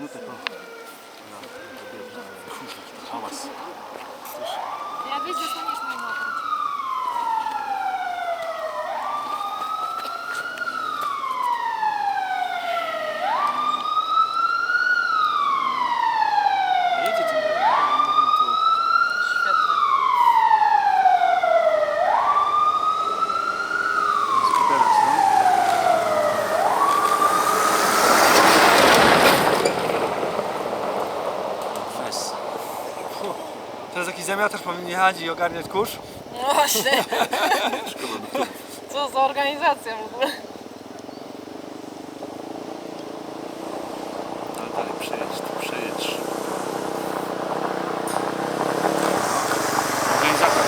minutę po... Ja zrobię to hałas. Coś... Ja wiesz, dostaniesz mój motor. Jedzie tym nowym to... Świetnie. Teraz, no. Fes. Fu. Teraz jakiś jechać i ogarniać kurz. No właśnie. Co za organizacja w ogóle. Ale dalej przejedź, tu przejedź. Organizator.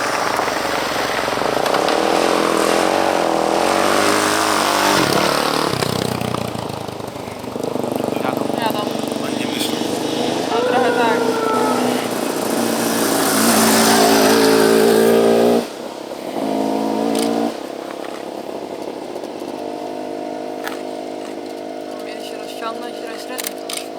Jadą. Jadą. Oni nie myślą. No trochę tak. Mieli się rozciągnąć i średnio to wyszło.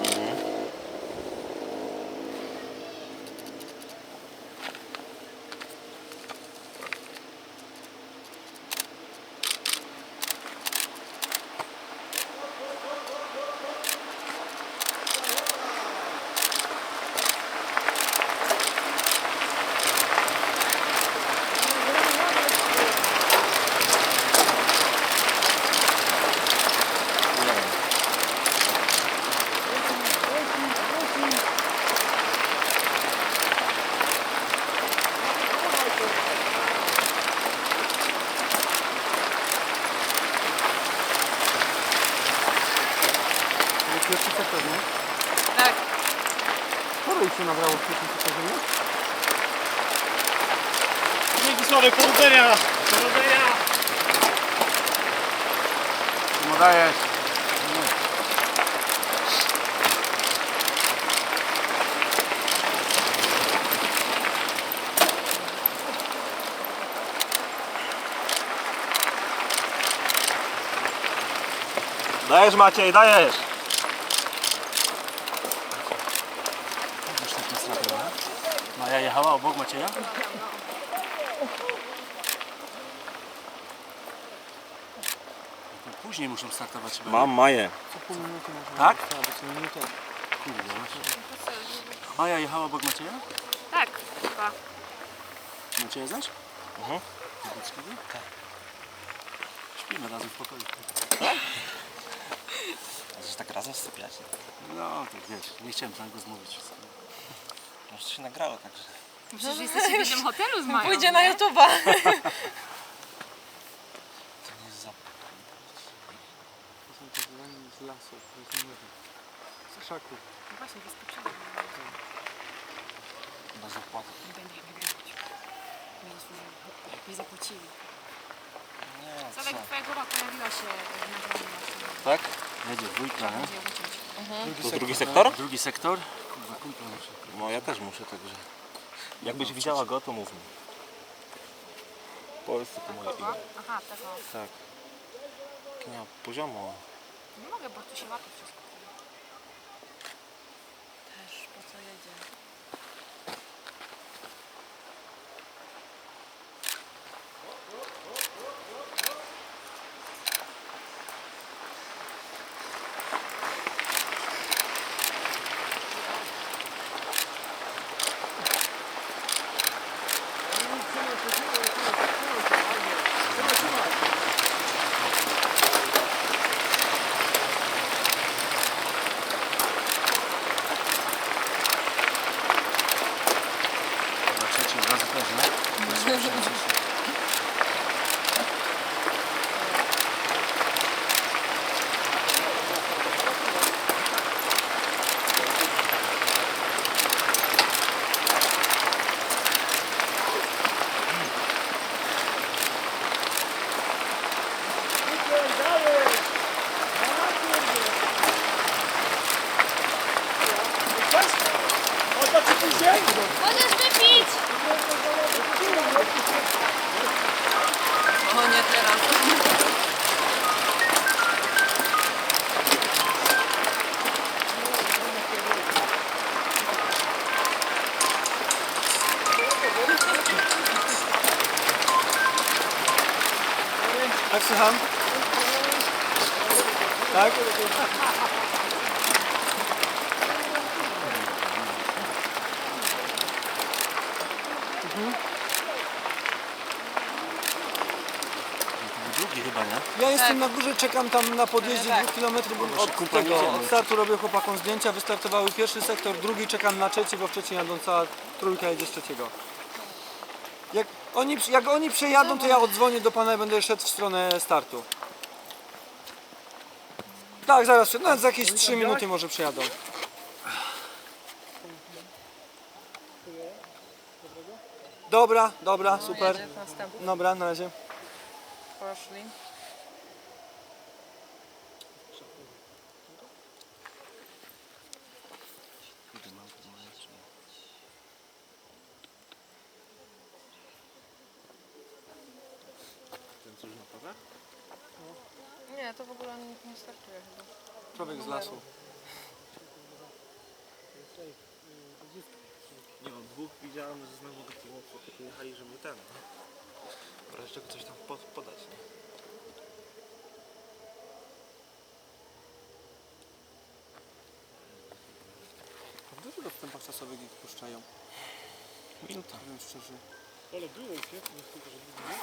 Pierwszy sektor, nie? Tak. Sporo ich się nabrało w pierwszym sektorze, nie? Dzięki Sławek, powodzenia! Powodzenia! No dajesz. Dajesz Maciej, dajesz! Maja jechała obok Macieja? No Później muszą startować chyba. Mam Maję. Co pół minuty można Tak? minutę. Kurde, no. Maja jechała obok Macieja? Tak, chyba. Macieja znasz? Mhm. Tak. Śpimy razem w pokoju. Możesz tak razem sypiać. No, to wiesz, nie chciałem tam go zmówić. Może to się nagrało także. Przecież jesteście w jednym hotelu z Mają. Pójdzie na nie? YouTube'a. To nie jest za... To są te dzwony z lasu, to jest nie Z krzaków. No Właśnie, wyskoczyłem. Chyba zapłata. Nie będzie nagrywać. Nie zasłużyli. Nie zapłacili. Nie, Sławek, twoja głowa pojawiła się w nagraniu. Tak? Jedzie dwójka, nie? Wyciąć. To drugi sektor? Drugi sektor. Kurwa, kumpel muszę. No ja też muszę także. Jakbyś widziała go, to mów mi. Powiedz tylko moje imię. Aha, tego. Tak. Ma poziomu. Nie mogę, bo tu się łapie wszystko. Słucham? Tak? Drugi chyba, nie? Ja jestem na górze, czekam tam na podjeździe Tak. dwóch kilometrów bo od tego, od startu robię chłopakom zdjęcia, wystartowały pierwszy sektor, drugi czekam na trzeci, bo wcześniej jadą cała trójka jedzie z trzeciego. Jak oni, jak oni przejadą, to ja odzwonię do pana i będę szedł w stronę startu. Tak, zaraz, nawet za jakieś 3 minuty może przejadą. Dobra, dobra, super. Dobra, na razie. Poszli. Nie, to w ogóle nie, nie startuje chyba. Człowiek z lasu. Nie wiem, dwóch widziałem, że znowu tego jechali, żeby ten. W razie czego coś tam pod, podać. Nie? W dużych odstępach czasowych ich puszczają, Minuta. powiem szczerze. Ale było tylko, że było.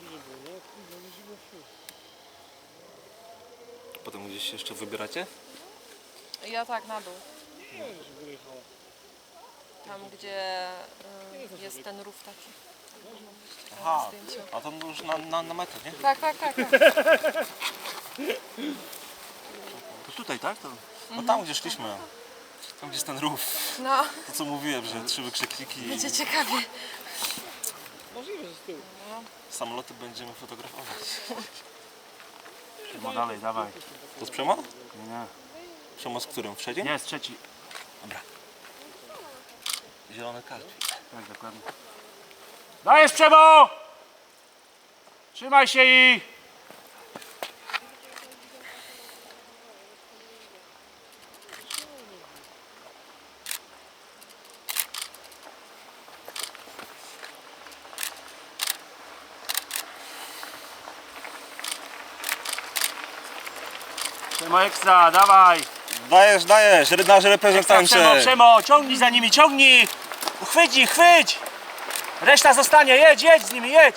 Dużo było, no. Zimno wśród. Potem gdzieś jeszcze wybieracie? Ja tak na dół. Tam gdzie y, jest ten rów taki. Aha, a to już na, na, na metę, nie? Tak, tak, tak. tak. To tutaj, tak? To... No tam gdzie szliśmy. Tam gdzie jest ten rów. No, To co mówiłem, że trzy wykrzykniki i będzie ciekawie. Możliwe, że z tyłu. samoloty będziemy fotografować. No dalej, dawaj. To z Przemo? Nie, nie. Przemo z którym? Wszędzie? Nie, jest trzeci. Zielony kartki. Tak, dokładnie. Dajesz Przemo! Trzymaj się i... Przemo ekstra, dawaj! Dajesz, dajesz, nasz Ekstra, Przemo, reprezentancie. Przemo, ciągnij za nimi, ciągnij! Chwyć ich, chwyć! Reszta zostanie, jedź, jedź z nimi, jedź!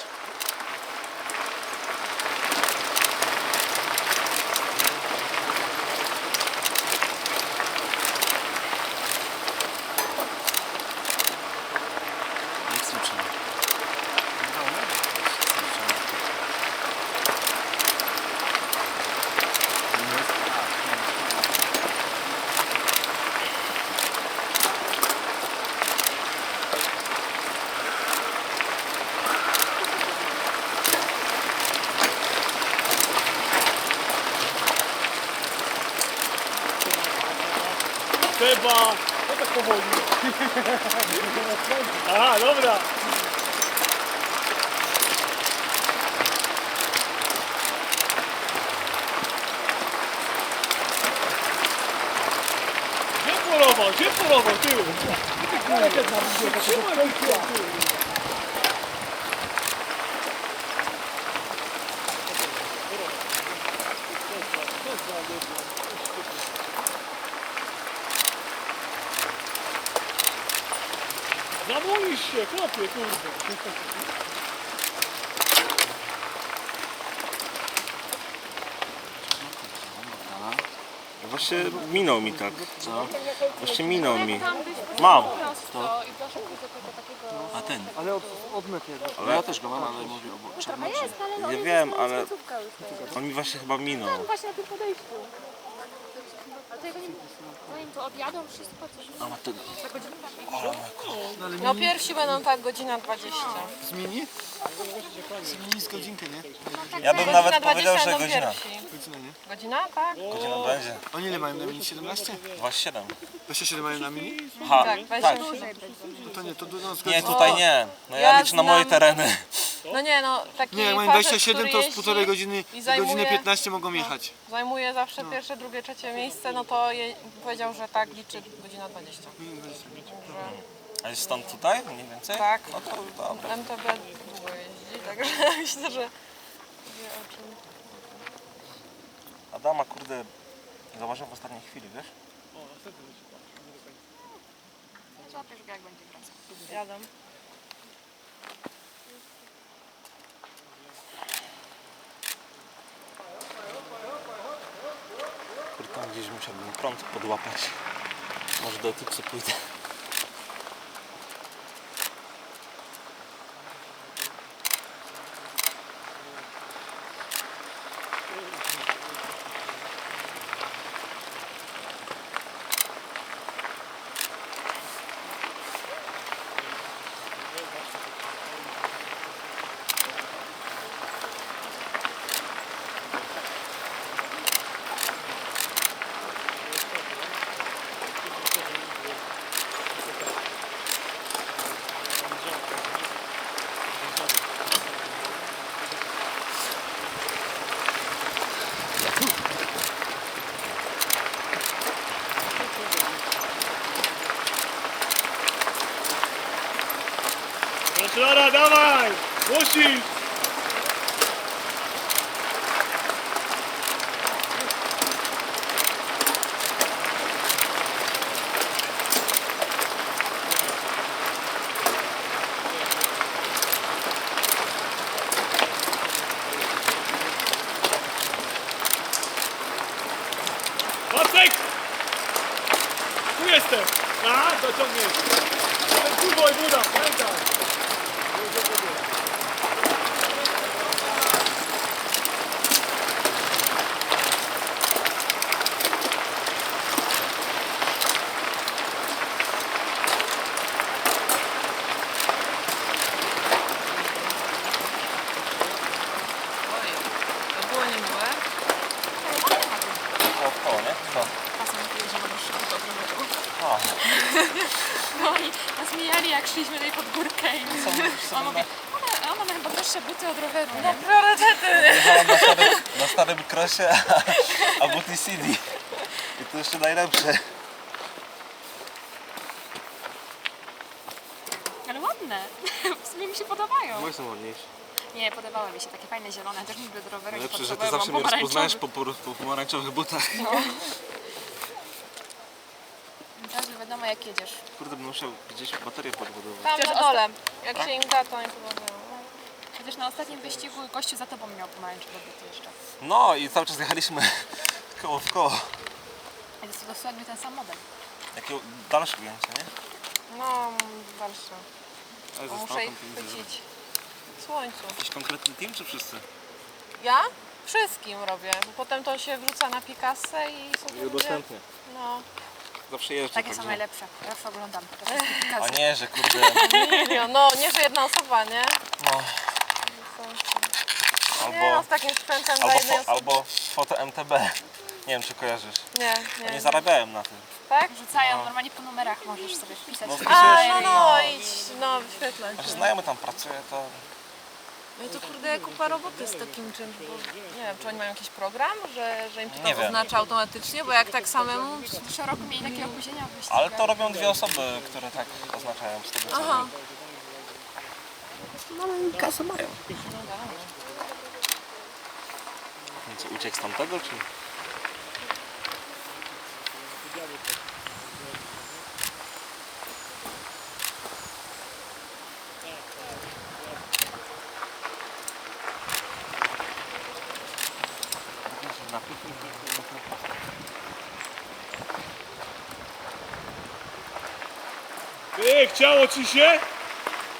Ekstra Przemo. Chyba. No tak powoli. Aha, dobra. Gdzie polował? Gdzie polował? Tył. Trzymaj tył. Się, chłopie, kurde. Właśnie minął mi tak. Co? Właśnie minął mi. Mam. To i proszę do tego takiego... A ten? Ale od. Ale ja też go mam, ale mówię o czarnocie. Nie wiem, ale on mi właśnie chyba minął. Właśnie na tym podejściu. To nie... Zanim to odjadą wszystko, to A ma tego. No pierwsi będą tak godzina 20. Z mini? Z mini z godzinkę, nie? Ja bym Godzina nawet powiedział, 20 że będą godzina. pierwsi. Godzinę, nie? Godzina, tak? Godzina będzie. Oni ile mają na mini? 17? 27. 27 mają na mini? Aha, Tak, tak. 27. No to nie, to do nas Nie, tutaj nie. No ja Ja liczę na moje znam- tereny. No nie no, taki Nie, jak mają facet, 27 który to z jeździ półtorej godziny, i zajmuje- godzinę 15 mogą jechać. Zajmuje zawsze pierwsze, drugie, trzecie miejsce, no to je, powiedział, że tak liczy godzina 20. Także A jest stąd tutaj mniej więcej? tak, No to dobra. MTB długo jeździ, także myślę, że oczy. Adama, kurde, zauważyłem w ostatniej chwili, wiesz? O. Złapiesz go jak będzie wracał. Jadę. Kurde, tam gdzieś musiałbym prąd podłapać. Może do Etypsu pójdę. Kontrara, dawaj! Musisz! Wacek! Tu jestem! A, dociągniesz! Ten kuboj buda, pamiętaj! Oj, to było niemiłe. O, w koło, nie? To. Czasem jedziemy do szkoły do roweru. A, No i nas mijali jak szliśmy tutaj pod górkę i on mówi, ona, ona ma chyba droższe buty od roweru, nie? Priorytety! jechałem na starym, na krosie, a, a buty CD. I to jeszcze najlepsze. Ale ładne. W sumie mi się podobają. Moje są ładniejsze. Nie, podobały mi się takie fajne zielone, też lubię do roweru pod że ty zawsze mnie rozpoznajesz po, po, po pomarańczowych butach. Teraz nie wiadomo jak jedziesz. Kurde, bym musiał gdzieś baterię podbudować. Tam na dole. Jak się im da, to nie podobało. Chociaż na ostatnim wyścigu gościu za tobą miał pomarańczowe buty jeszcze. No i cały czas jechaliśmy koło w koło. To dosłownie ten sam model. Jakie dalsze ujęcie, nie? No, dalsze. Ale Bo muszę ich chwycić w słońcu. Jakiś konkretny team czy wszyscy? Ja? Wszystkim robię, bo potem to się wrzuca na Picasso i sobie I udostępnię. No, Zawsze jeżdżę. Takie są także- najlepsze. Ja już oglądam. wszystkie A nie, że kurde. No, nie, że jedna osoba, nie? no, Nie, no, albo, z takim sprzętem dla albo, jednej fo, osoby. albo foto MTB. Nie wiem, czy kojarzysz. Nie, Oni nie. zarabiają na tym. Tak? Rzucają normalnie po numerach, możesz sobie wpisać. No, swoje A, no, no, idź, no, wyświetlaj. Znaczy znajomy tam pracuje, to No i to kurde kupa roboty z takim czymś, bo nie wiem, czy oni mają jakiś program, że, że im to Nie wiem. oznacza automatycznie, bo jak tak samemu... Co roku mieli takie opóźnienia w wyścigach. Ale to robią dwie osoby, które tak oznaczają z tego co Aha. wiem. No ale kasę mają. Co, uciekł z tamtego, czy? Ty, chciało ci się?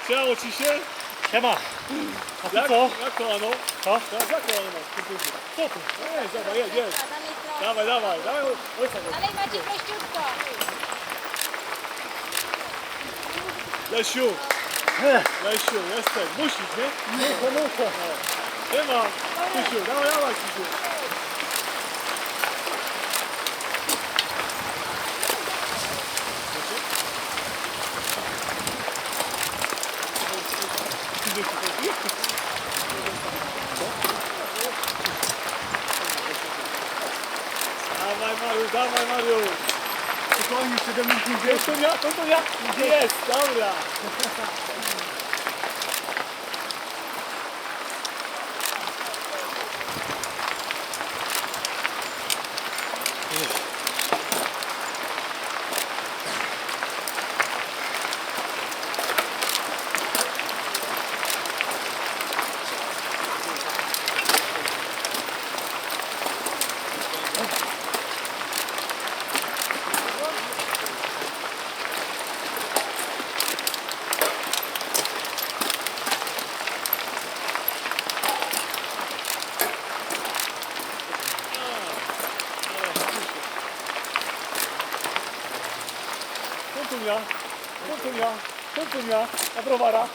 Chciało ci się? Siema. A ty Jak, co? jak to ano? Co? Tak, jak to ano? Co tu? No jest, dawaj, jedź, jedź. Dawaj, dawaj, dawaj, ojca. Ale macie prościutko. Lesiu, Lesiu, jesteś, musisz, nie? No, no, no. Siema, Krzysiu, dawaj, dawaj, Krzysiu. Dawaj Mariusz. Spokojnie, 7 minut to ja, to to ja. Jest, dobra. Kontunia, kontunia, kontunia, a browara.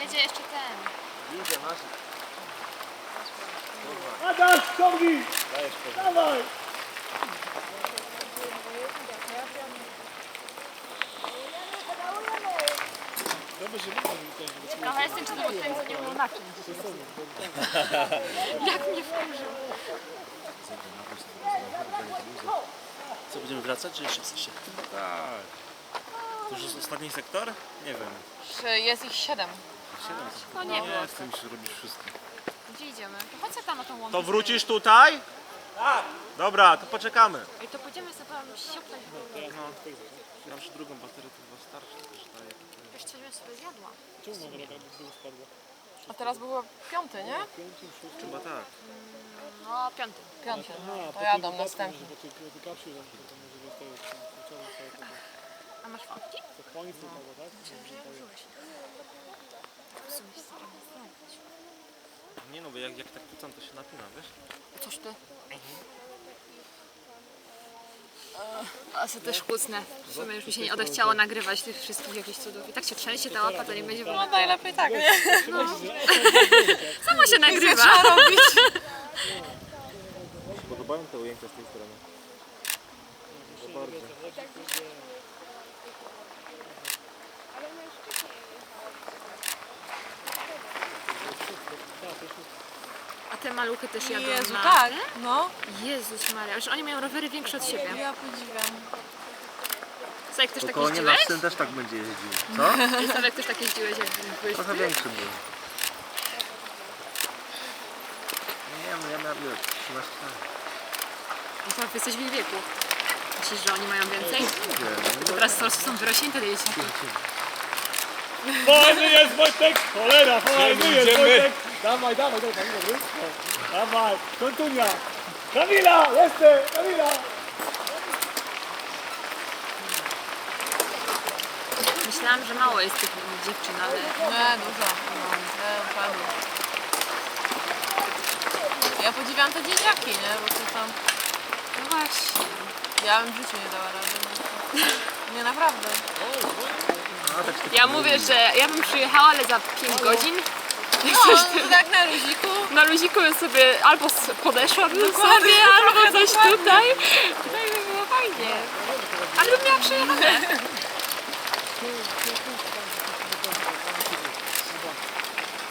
Jedzie jeszcze ten. Adaś, ciągnij! Dawaj! Trochę jestem, czy to podkręcenie było na czym Jak mnie wkurzył. Co, będziemy wracać, czy jeszcze chcecie? Tak. To już jest ostatni sektor? Nie wiem. Czy jest ich siedem? No nie wiem. Nie chcę mi się robić wszystko. Gdzie idziemy? To chodź sobie tam na tą łąkę. To wrócisz tutaj? Tak. Dobra, to poczekamy. Ej, to pójdziemy sobie tam siopnąć. No. Ja już drugą baterię to chyba starczy. Też daje. Wiesz, coś bym sobie zjadła. A teraz był piąty, nie? Chyba tak. No, piąty. Piąty. To jadą następny. A masz fotki? Koniec tego, tak? Myślałem, że ja użyłeś. W sumie się staram znaleźć. Nie no, bo jak, jak tak kucam, to się napina, wiesz? Coś ty? A co też chłócne. W sumie już mi się nie odechciało nagrywać tych wszystkich jakichś cudów. I tak się trzęsie ta łapa, to nie będzie No wolno. najlepiej tak, nie? Samo się nagrywa. Trzeba robić. Podobają te ujęcia z tej strony. Bardzo. A te maluchy też jadą Jezu, na... tak. No. Jezus Maria, że oni mają rowery większe od siebie. Ja podziwiam. Sławek, też tak Spokojnie, jeździłeś? nasz syn też tak będzie jeździł. Co? Sławek, też tak jeździłeś, jak byłeś Trochę ty? większy był. Nie wiem, ja miałem ile? 13 lat. No Sławek, jesteś w ich wieku. Myślisz, że oni mają więcej? Nie To teraz prostu są wyrośnięte te dzieci. Fajny jest Wojtek! Cholera, fajny jest Wojtek! Dawaj, dawaj, dawaj. No. Dawaj, kontunia! Kamila, jestem! Kamila! Myślałam, że mało jest tych dziewczyn, ale Nie, dużo. No, nie, fajnie. Ja podziwiam te dzieciaki, nie? Bo to tam... no właśnie. Ja bym w życiu nie dała rady. Nie, nie naprawdę. Ja mówię, że ja bym przyjechała, ale za 5 godzin. No, tak na luziku. Na luziku bym sobie albo s- podeszłabym Dokładnie, sobie, albo coś dokładnie. tutaj. Tutaj by było fajnie. Ale bym miała przyjechane.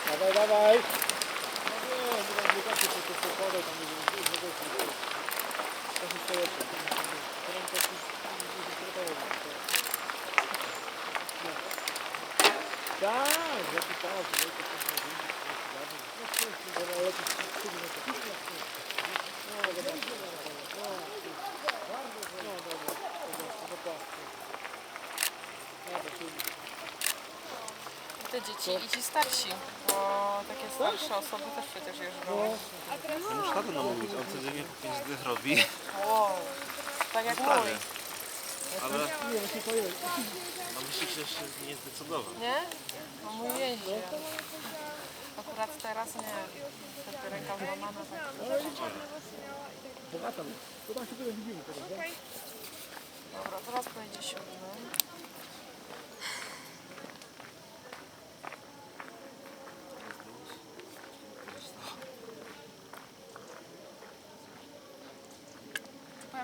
Dawaj, dawaj! Tak, zapisałam się. Te dzieci i ci starsi. Bo takie starsze osoby też przecież jeżdżą. Muszę tato namówić, on codziennie po 5 dych robi. Wow. Tak jak mój. Ale mam myśli, że jeszcze nie zdecydował. Nie? No mój jeździ. Akurat teraz nie. Wtedy ręka złamana. Dobra, teraz pojedzie siódmy.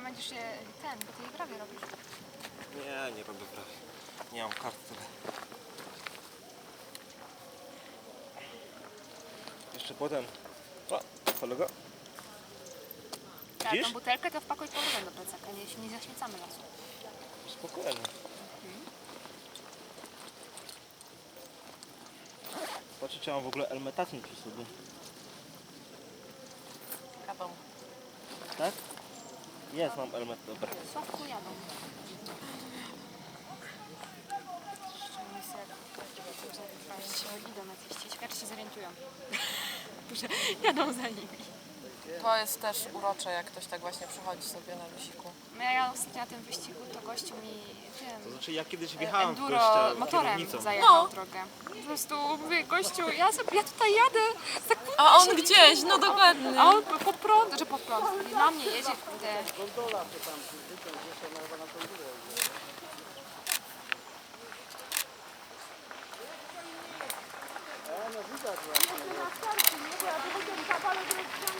Będziesz je ten, bo ty je prawie robisz. Nie, nie robię prawie. Nie mam kart tyle. Jeszcze potem. O, kolego. Tak, Widzisz? tą butelkę to wpakuj powrotem do plecaka, nie, nie zaśmiecamy lasu. Spokojnie. Patrzcie, czy mam w ogóle elmetatnik przy sobie. jadą. Tak? Jest, mam element, dobra. Sławku jadą. Idą jacyś, ciekawe czy się zorientują. Jadą za nimi. To jest też urocze, jak ktoś tak właśnie przychodzi sobie na lusiku. No ja ostatnio na tym wyścigu to gościu mi To tym znaczy ja kiedyś wjechałem w gościa enduro motorem kierownicą. zajechał No. drogę. Po prostu mówię, gościu, ja, sobie, ja tutaj jadę, tak A on gdzieś, no dokładnie. a on pod prąd, że pod prąd, na mnie jedzie, kurde. Przejście ludzie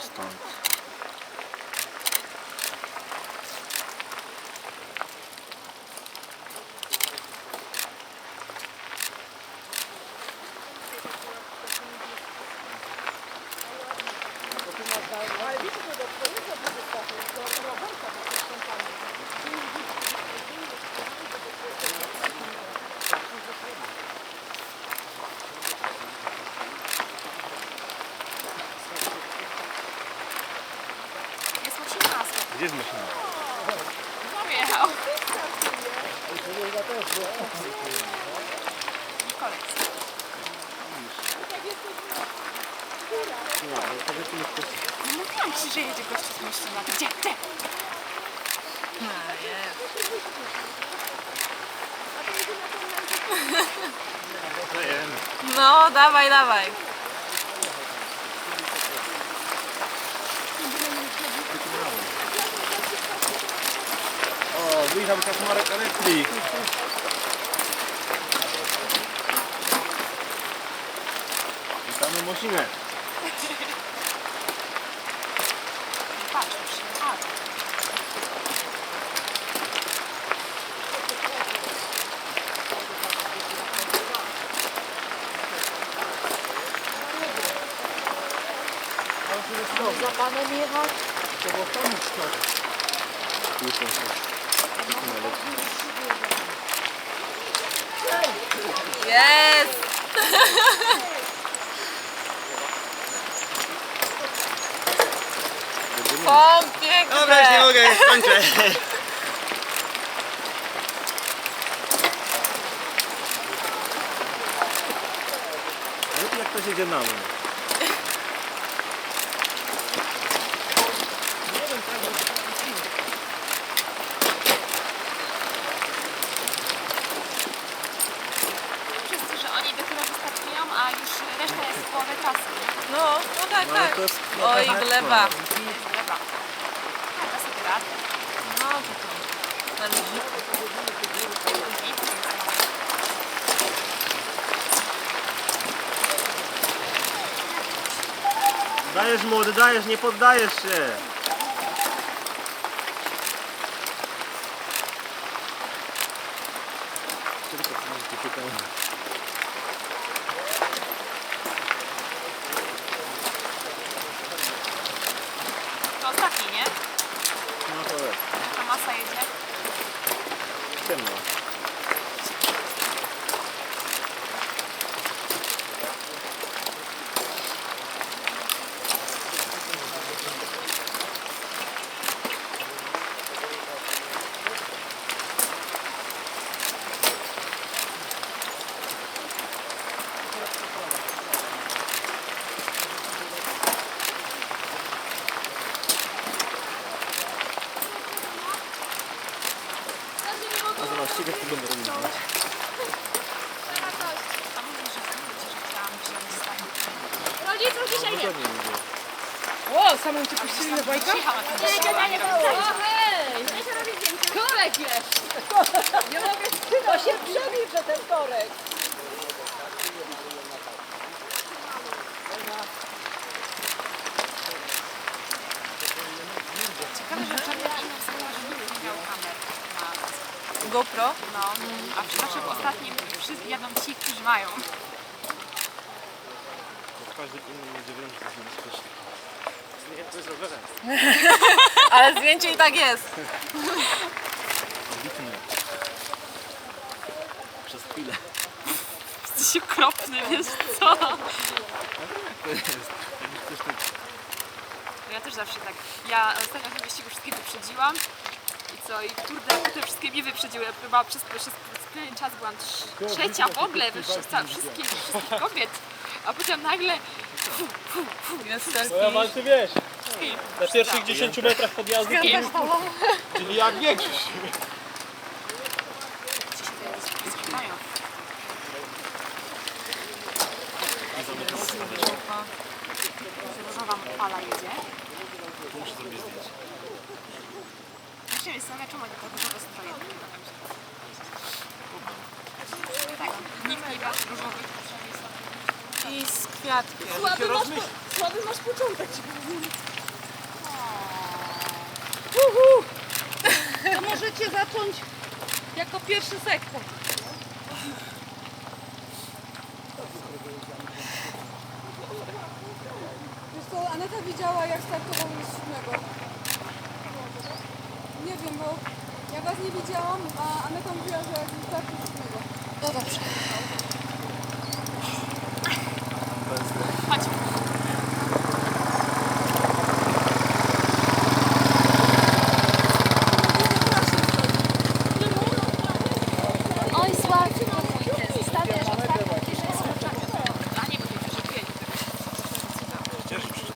stąd. Jest maszyna, Gdzie jest maszyna? Pojechał. No mówiłam ci, że jedzie gościu z maszyna. Gdzie? Gdzie? No, dawaj, dawaj. O, wyjechał Kaczmarek Elektrik. Witamy Mosinę. Jest! O, piękne! Dobra, już nie mogę, kończę. Jak to się dzieje na mnie? Wszyscy, że oni dopiero wystartują, a już reszta jest w połowie trasy. nie? No, no tak, No, ale tak. to jest Gleba. Jest. Dajesz młody, dajesz, nie poddajesz się. To ostatni, nie? No to jest. Ta masa jedzie. Ciemno. A zobaczcie, jak to będę robić. A mówię, że że chciałam wziąć stanie. Rodziców dzisiaj nie. Dokładnie mówię. O, samą cię puścili na bajka? Przyjechała tu Nie, do gadanie siebie. o hej! Ja się robi zdjęcie. Korek jest. Nie mogę To się przebił przez ten korek. Ciekawe, że wczoraj innych samochodów nie miał kamer na GoPro? No, a w znaczy w ostatnim wszyscy jadą ci, którzy mają. W każdym innym będzie wiem, że to jest niebezpieczne. rowerem. Ale zdjęcie i tak jest. Przez chwilę. Jesteś okropny, wiesz co? No ja też zawsze tak. Ja ostatnio w wyścigu wszystkich wyprzedziłam. I co? I kurde, te wszystkie mnie wyprzedziły. Ja chyba przez, przez, przez pewien czas byłam trz- trzecia w ogóle we wszy- wszystkich, wszystkich kobiet. A potem nagle No ja walczę, wiesz, na pierwszych 10 metrach podjazdu, czyli jak większość. różowa fala jedzie. Muszę zrobić zdjęcie. Ja się zastanawiam, czemu oni tak różowe stroje. Tak, nikt nie brat różowych. I z kwiatkiem. Słaby masz, po, słaby masz początek. ci powiem. Uhu. To możecie zacząć jako pierwszy sektor. Wiesz co, Aneta widziała jak startował z siódmego. Nie wiem, bo ja was nie widziałam, a Aneta mówiła, że startował z siódmego. No dobrze.